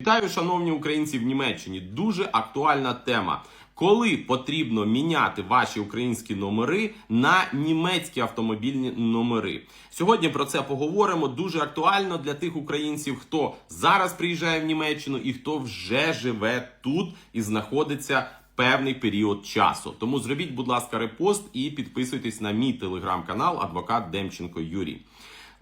Вітаю, шановні українці в Німеччині. Дуже актуальна тема. Коли потрібно міняти ваші українські номери на німецькі автомобільні номери? Сьогодні про це поговоримо. Дуже актуально для тих українців, хто зараз приїжджає в Німеччину і хто вже живе тут і знаходиться певний період часу. Тому зробіть, будь ласка, репост і підписуйтесь на мій телеграм-канал Адвокат Демченко Юрій.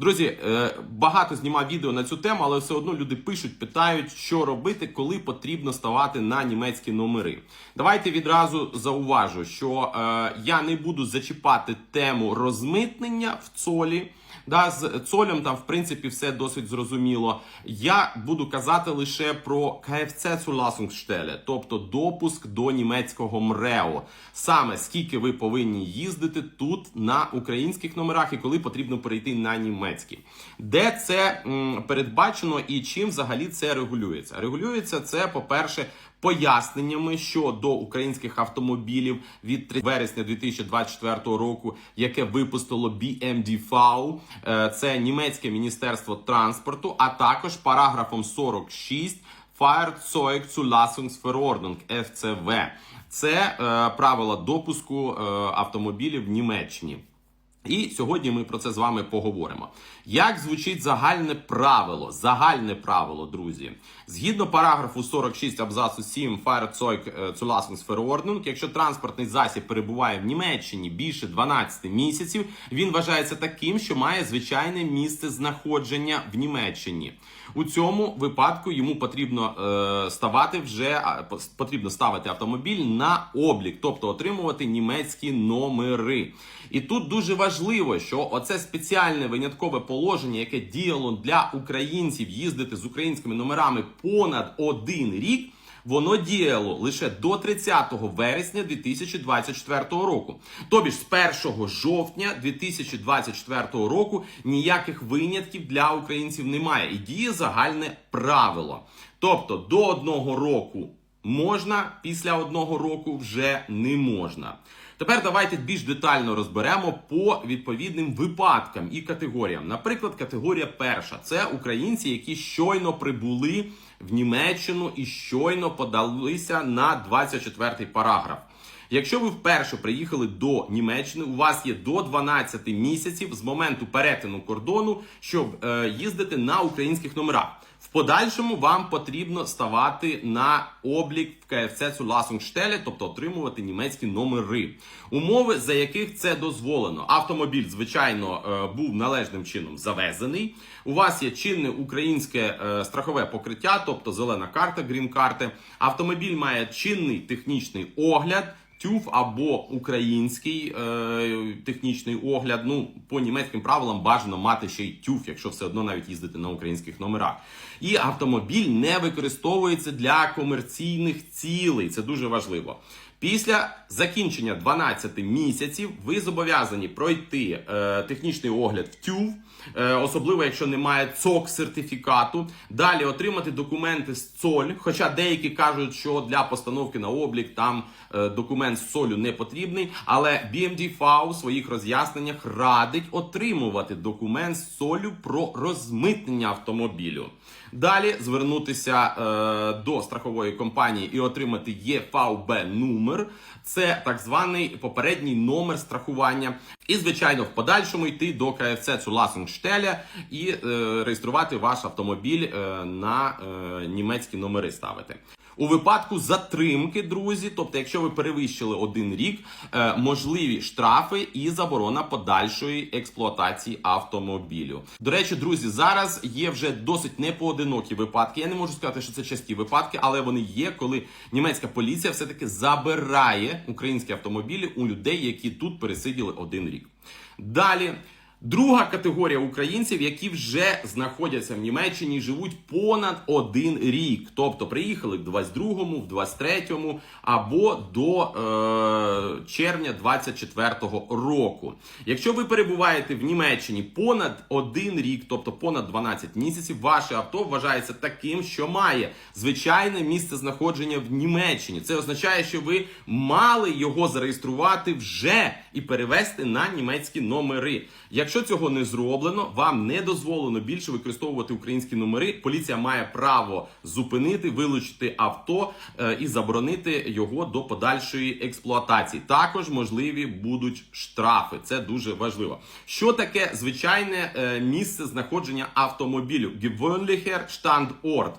Друзі, е, багато знімав відео на цю тему, але все одно люди пишуть, питають, що робити, коли потрібно ставати на німецькі номери. Давайте відразу зауважу, що е, я не буду зачіпати тему розмитнення в цолі. Да, з цолем там в принципі все досить зрозуміло. Я буду казати лише про kfz Zulassungsstelle, тобто допуск до німецького МРЕО. Саме скільки ви повинні їздити тут на українських номерах і коли потрібно перейти на німецькі. Де це м, передбачено і чим взагалі це регулюється? Регулюється це, по-перше, поясненнями щодо українських автомобілів від 3 вересня 2024 року, яке випустило BMDV, е, це німецьке міністерство транспорту, а також параграфом 46 Fahrzeugzulassungsverordnung FCV. Це е, правила допуску е, автомобілів в Німеччині. І сьогодні ми про це з вами поговоримо. Як звучить загальне правило? Загальне правило, друзі. Згідно параграфу 46 абзацу 7 Fahrzeug Zulassungsverordnung, якщо транспортний засіб перебуває в Німеччині більше 12 місяців, він вважається таким, що має звичайне місце знаходження в Німеччині. У цьому випадку йому потрібно е, ставати вже потрібно ставити автомобіль на облік, тобто отримувати німецькі номери. І тут дуже важливо, що оце спеціальне виняткове положення, яке діяло для українців їздити з українськими номерами понад один рік. Воно діяло лише до 30 вересня 2024 року. Тобі ж з 1 жовтня 2024 року ніяких винятків для українців немає. І діє загальне правило. Тобто до одного року можна, після одного року вже не можна. Тепер давайте більш детально розберемо по відповідним випадкам і категоріям. Наприклад, категорія перша це українці, які щойно прибули в Німеччину і щойно подалися на 24 параграф. Якщо ви вперше приїхали до Німеччини, у вас є до 12 місяців з моменту перетину кордону, щоб е, їздити на українських номерах. В подальшому вам потрібно ставати на облік в КФЦ Zulassungsstelle, тобто отримувати німецькі номери. Умови, за яких це дозволено. Автомобіль, звичайно, е, був належним чином завезений. У вас є чинне українське е, страхове покриття, тобто зелена карта, грін-карти. Автомобіль має чинний технічний огляд. ТЮФ або український е, технічний огляд. Ну, по німецьким правилам бажано мати ще й ТЮФ, якщо все одно навіть їздити на українських номерах. І автомобіль не використовується для комерційних цілей. Це дуже важливо. Після закінчення 12 місяців ви зобов'язані пройти е, технічний огляд в ТЮВ, е, особливо якщо немає ЦОК сертифікату. Далі отримати документи з ЦОЛь. Хоча деякі кажуть, що для постановки на облік там документ з ЦОЛю не потрібний. Але BMDV у своїх роз'ясненнях радить отримувати документ з ЦОЛю про розмитнення автомобілю. Далі звернутися е, до страхової компанії і отримати ЄФБ номер. Це так званий попередній номер страхування. І, звичайно, в подальшому йти до КФЦ Zulassungsstelle і е, реєструвати ваш автомобіль е, на е, німецькі номери ставити. У випадку затримки, друзі, тобто, якщо ви перевищили один рік, е, можливі штрафи і заборона подальшої експлуатації автомобілю. До речі, друзі, зараз є вже досить непоодинокі випадки. Я не можу сказати, що це часті випадки, але вони є, коли німецька поліція все-таки забирає українські автомобілі у людей, які тут пересиділи один рік. Далі. Друга категорія українців, які вже знаходяться в Німеччині, живуть понад один рік, тобто приїхали в 22-му, в 23-му або до е, червня 24-го року. Якщо ви перебуваєте в Німеччині понад один рік, тобто понад 12 місяців, ваше авто вважається таким, що має звичайне місце знаходження в Німеччині. Це означає, що ви мали його зареєструвати вже і перевести на німецькі номери. Якщо цього не зроблено, вам не дозволено більше використовувати українські номери. Поліція має право зупинити, вилучити авто е, і заборонити його до подальшої експлуатації. Також можливі будуть штрафи. Це дуже важливо. Що таке звичайне е, місце знаходження автомобілю? Gewöhnlicher Standort.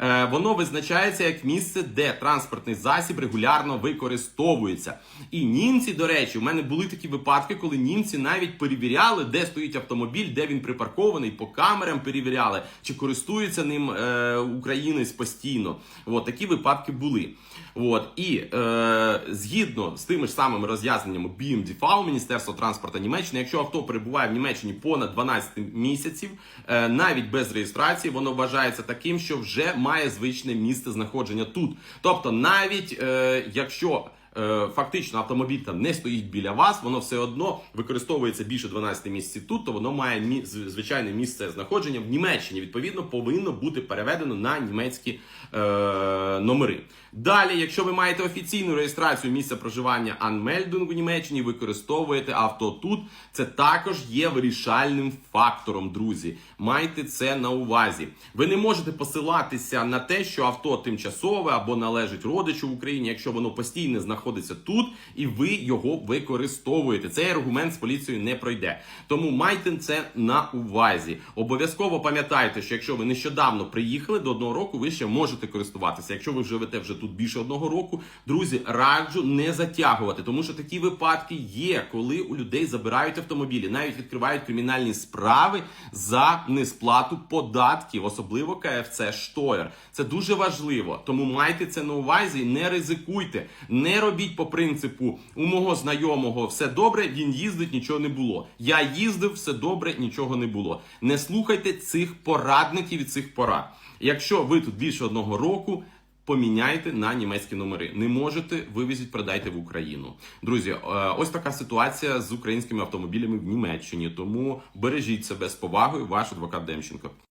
Е, Воно визначається як місце, де транспортний засіб регулярно використовується. І німці, до речі, у мене були такі випадки, коли німці навіть перевіряли, де стоїть автомобіль, де він припаркований, по камерам перевіряли, чи користується ним е, українець постійно. От такі випадки були. От і е, згідно з тими ж самими роз'ясненнями BMDV, Міністерства транспорту Німеччини, якщо авто перебуває в Німеччині понад 12 місяців, е, навіть без реєстрації, воно вважається таким, що вже має звичне місце знаходження тут. Тобто, навіть е, якщо фактично автомобіль там не стоїть біля вас, воно все одно використовується більше 12 місяців тут, то воно має звичайне місце знаходження в Німеччині. Відповідно, повинно бути переведено на німецькі е, номери. Далі, якщо ви маєте офіційну реєстрацію місця проживання Anmeldung у Німеччині, використовуєте авто тут. Це також є вирішальним фактором, друзі. Майте це на увазі. Ви не можете посилатися на те, що авто тимчасове або належить родичу в Україні, якщо воно постійно знаходиться тут, і ви його використовуєте. Цей аргумент з поліцією не пройде. Тому майте це на увазі. Обов'язково пам'ятайте, що якщо ви нещодавно приїхали до одного року, ви ще можете користуватися. Якщо ви живете вже тут більше одного року, друзі, раджу не затягувати, тому що такі випадки є, коли у людей забирають автомобілі, навіть відкривають кримінальні справи за несплату податків, особливо КФЦ Штоєр. Це дуже важливо. Тому майте це на увазі не ризикуйте. Не робіть по принципу у мого знайомого все добре, він їздить, нічого не було. Я їздив, все добре, нічого не було. Не слухайте цих порадників і цих порад. Якщо ви тут більше одного року. Поміняйте на німецькі номери. Не можете, вивезіть, продайте в Україну. Друзі, е, ось така ситуація з українськими автомобілями в Німеччині. Тому бережіть себе з повагою, ваш адвокат Демченко.